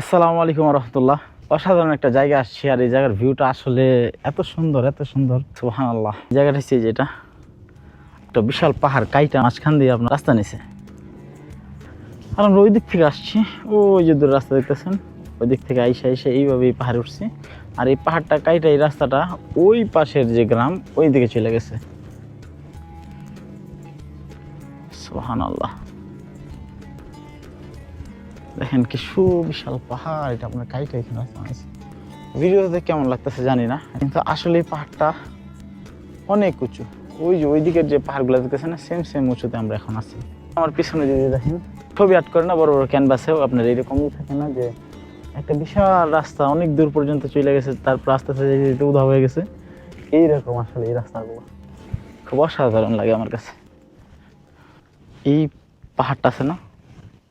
আসসালামু আলাইকুম রহমতুল্লাহ অসাধারণ একটা জায়গা আসছি আর এই জায়গার ভিউটা আসলে এত সুন্দর এত সুন্দর। সুহান আল্লাহ জায়গাটা হচ্ছে যেটা একটা বিশাল পাহাড়, কাইটা মাঝখান দিয়ে আপনার রাস্তা নিছে। আর আমরা ওই দিক থেকে আসছি। ওই যে দূর রাস্তা দেখতেছেন? ওই দিক থেকে আইসা আইসা এইভাবেই পাহাড়ে উঠছি। আর এই পাহাড়টা, কাইটা, এই রাস্তাটা ওই পাশের যে গ্রাম ওই দিকে চলে গেছে। সোহান আল্লাহ দেখেন কি সুবিশাল পাহাড়, এটা আপনার কাইটা এখানে আছে? ভিডিওতে কেমন লাগতেছে জানি না, কিন্তু আসলে এই পাহাড়টা অনেক উঁচু। ওই যে ওই দিকের যে পাহাড়গুলো দেখতেছে না সেম সেম উঁচুতে আমরা এখন আছি। আমার পিছনে যদি দেখেন, ছবি আট করে না, বড় বড় ক্যানভাসেও আপনার এইরকমই থাকে না যে একটা বিশাল রাস্তা অনেক দূর পর্যন্ত চলে গেছে, তারপর আস্তে আস্তে যেতে যেতে হয়ে গেছে। এইরকম আসলে এই রাস্তাগুলো। খুব অসাধারণ লাগে আমার কাছে। এই পাহাড়টা আছে না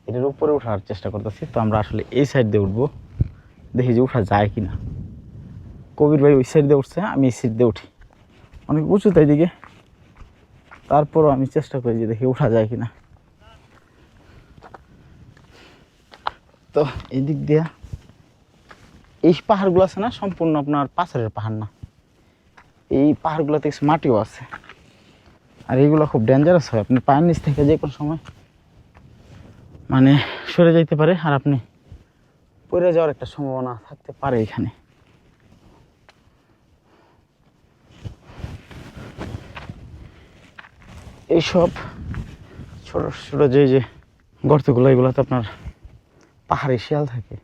এটার উপরে ওঠার চেষ্টা করতেছি, তো আমরা আসলে এই সাইড দিয়ে উঠবো। দেখি যে উঠা যায় কি না কবির ভাই ওই সাইড দিয়ে উঠছে, আমি এই সাইড দিয়ে উঠি। অনেক উঁচু তাই দিকে তারপরও আমি চেষ্টা করি যে দেখি উঠা যায় কি না তো এই দিক দিয়া, এই পাহাড়গুলো আছে না, সম্পূর্ণ আপনার পাথরের পাহাড় না। এই পাহাড়গুলোতে মাটিও আছে। আর এইগুলো খুব ডেঞ্জারাস হয়, আপনি পায়ের নিচ থেকে যে কোনো সময় মানে সরে যাইতে পারে আর আপনি পড়ে যাওয়ার একটা সম্ভাবনা থাকতে পারে এখানে। এইসব ছোটো ছোটো যে যে গর্তগুলো, এগুলোতে আপনার পাহাড়ি শিয়াল থাকে।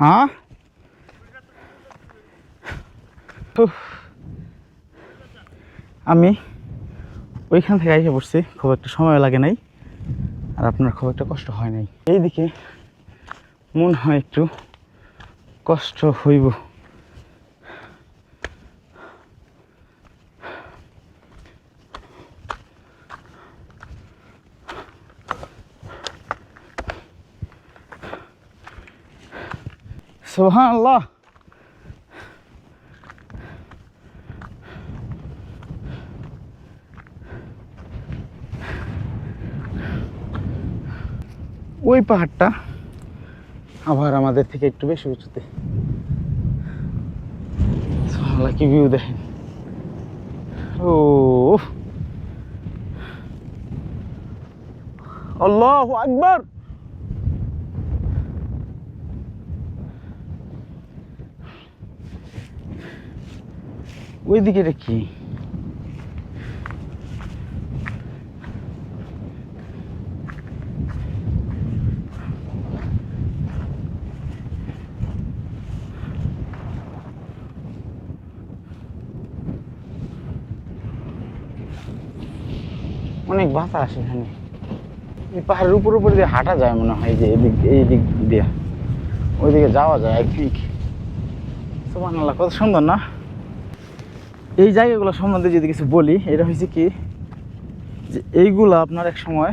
হ্যাঁ। আমি ওইখান থেকে এসে পড়ছি, খুব একটা সময় লাগে নাই, আর আপনার খুব একটা কষ্ট হয় নাই। এইদিকে মনে হয় একটু কষ্ট হইব। সোহান আল্লাহ ওই পাহাড়টা আবার আমাদের থেকে একটু বেশি উঁচুতে। কি ভিউ দেখেন। ও আল্লাহ আকবার। ওইদিকে এটা কি? অনেক বাতাস এখানে। এই পাহাড়ের উপর উপর দিয়ে হাঁটা যায় মনে হয় যে এদিক, এই দিক দিয়ে। ওইদিকে যাওয়া যায় আই থিঙ্ক আল্লাহ কত সুন্দর না? এই জায়গাগুলো সম্বন্ধে যদি কিছু বলি, এটা হয়েছে কি যে এইগুলো আপনার এক সময়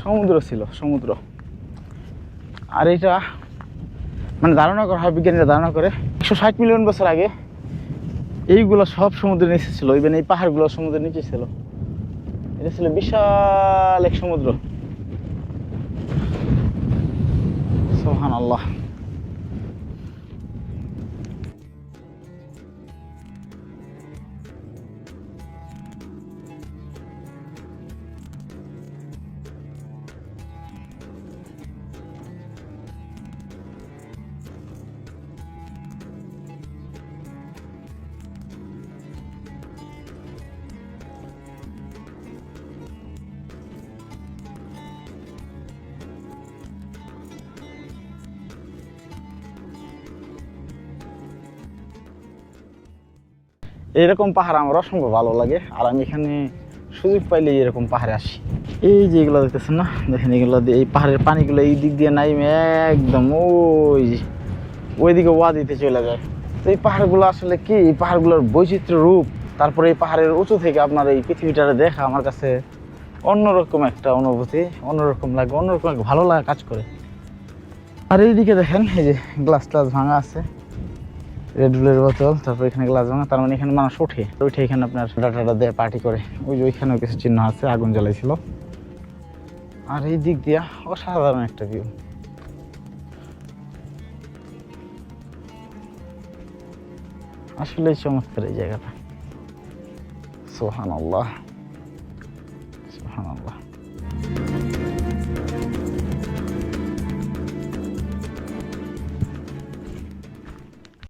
সমুদ্র ছিল, সমুদ্র। আর এটা মানে ধারণা করা হয়, বিজ্ঞানীরা ধারণা করে একশো ষাট মিলিয়ন বছর আগে এইগুলো সব সমুদ্রের নিচে ছিল ইভেন এই পাহাড়গুলো সমুদ্রের নিচে ছিল। এটা ছিল বিশাল এক সমুদ্র। সোহান আল্লাহ এরকম পাহাড় আমার অসম্ভব ভালো লাগে। আর আমি এখানে সুযোগ পাইলে এরকম পাহাড়ে আসি। এই যে এগুলো দেখতেছেন না? দেখেন এগুলো দিয়ে এই পাহাড়ের পানিগুলো এই দিক দিয়ে নাইমে একদম ওই ওইদিকে ওয়াদিতে চলে যায়। তো এই পাহাড়গুলো আসলে কি? এই পাহাড়গুলোর বৈচিত্র্য রূপ, তারপরে এই পাহাড়ের উঁচু থেকে আপনার এই পৃথিবীটারে দেখা আমার কাছে অন্যরকম একটা অনুভূতি, অন্যরকম লাগে, অন্যরকম ভালো লাগা কাজ করে। আর এইদিকে দেখেন, এই যে গ্লাস টাস ভাঙা আছে। রেড বুলের বোতল, তারপর এখানে গ্লাস ভাঙা তার মানে এখানে মানুষ ওঠে। ওইটা এখানে আপনার ডাটাটা দেয় পার্টি করে। ওই যে ওইখানেও কিছু চিহ্ন আছে, আগুন জ্বালাইছিল। আর এই দিক দিয়া অসাধারণ একটা ভিউ আসলেই চমৎকার এই জায়গাটা। সোহান আল্লাহ সোহান আল্লাহ